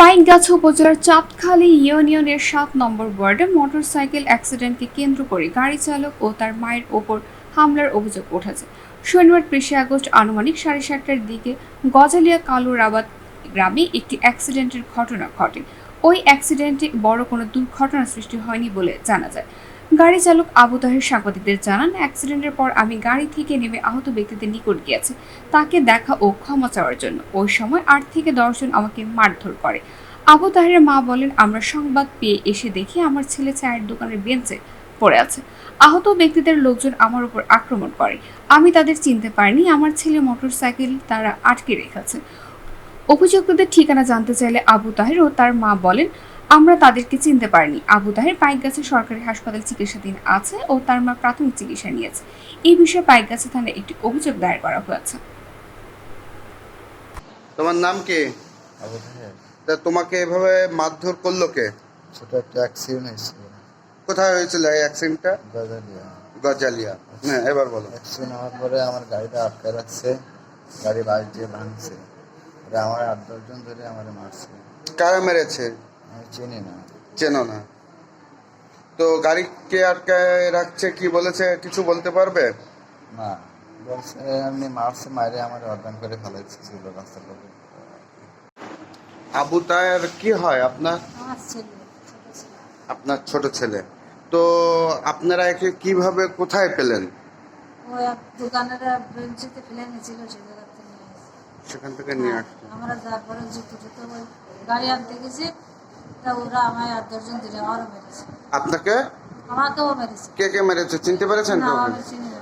পাইকগাছা উপজেলার চাঁদখালী ইউনিয়নের সাত নম্বর ওয়ার্ডে মোটরসাইকেল অ্যাক্সিডেন্টকে কেন্দ্র করে গাড়ি চালক ও তার মায়ের ওপর হামলার অভিযোগ উঠেছে। শনিবার ত্রিশে আগস্ট আনুমানিক সাড়ে সাতটার দিকে গজালিয়া কালুরাবাদ গ্রামে একটি অ্যাক্সিডেন্টের ঘটনা ঘটে। ওই অ্যাক্সিডেন্টে বড় কোনো দুর্ঘটনা সৃষ্টি হয়নি বলে জানা যায়। গাড়ি চালক আবু তাহের সাংবাদিকদের জানান, অ্যাক্সিডেন্টের পর আমি গাড়ি থেকে নেমে আহত ব্যক্তিদের নিকট গিয়েছি। তাকে দেখা ও ক্ষমা চাওয়ার জন্য। ওই সময় আট থেকে দশজন আমাকে মারধর করে। আবু তাহেরের মা বলেন, আমরা সংবাদ পেয়ে এসে দেখি আমার ছেলে চায়ের দোকানের বেঞ্চে পড়ে আছে। আহত ব্যক্তিদের লোকজন আমার উপর আক্রমণ করে। আমি তাদের চিনতে পারিনি। আমার ছেলে মোটরসাইকেল তারা আটকে রেখেছে। অভিযুক্তদের ঠিকানা জানতে চাইলে আবু তাহের ও তার মা বলেন আমরা তাদেরকে চিনতে পারিনি। আবু তাহের পাইকগাছা সরকারি হাসপাতাল চিকিৎসাধীন আছে ও তার মা প্রাথমিক চিকিৎসা নিয়েছে। এই বিষয়ে পাইকগাছা থানায় একটি অভিযোগ দায়ের করা হয়েছে। তোমার নাম কি? আবু তাহের। তা তোমাকে এভাবে মারধর করল কে? ছোট একটা অ্যাক্সিডেন্ট হয়েছিল। কোথায় হয়েছিল এই অ্যাক্সিডেন্টটা গজালিয়া। গজালিয়া। হ্যাঁ এবার বলো। অ্যাক্সিডেন্ট হওয়ার পরে আমার গাড়িটা আটকে রাখছে গাড়ি বাস দিয়ে ভাঙছে। আমার আট দশজন ধরে আমার মারছে। কারা মেরেছে? চিনি না। চেনো না। তো গাড়ি কে আটকায় রাখছে কি বলেছে কিছু বলতে পারবে? না বলছে এমনি মারছে মারে আমার অর্দান করে ফেলাইছে ছিল রাস্তার লোকে। আবু তায়ের কি হয় আপনার? আমার ছেলে আপনার ছোট ছেলে। তো আপনারা একে কীভাবে কোথায় পেলেন? ওই এক দোকানের বেঞ্চিতে ফেলে নিয়েছিল সে জায়গা থেকে নিয়ে এসে। সেখান থেকে নিয়ে আসছে আমরা তারপরে জুতো জুতো ওই গাড়ি আনতে গেছি তা ওরা আমায় আর দশজন ধরে আমারও মেরেছে। আপনাকে? আমাকেও মেরেছে। কে কে মেরেছে? চিনতে পেরেছেন না কাউকে? আমি চিনি না।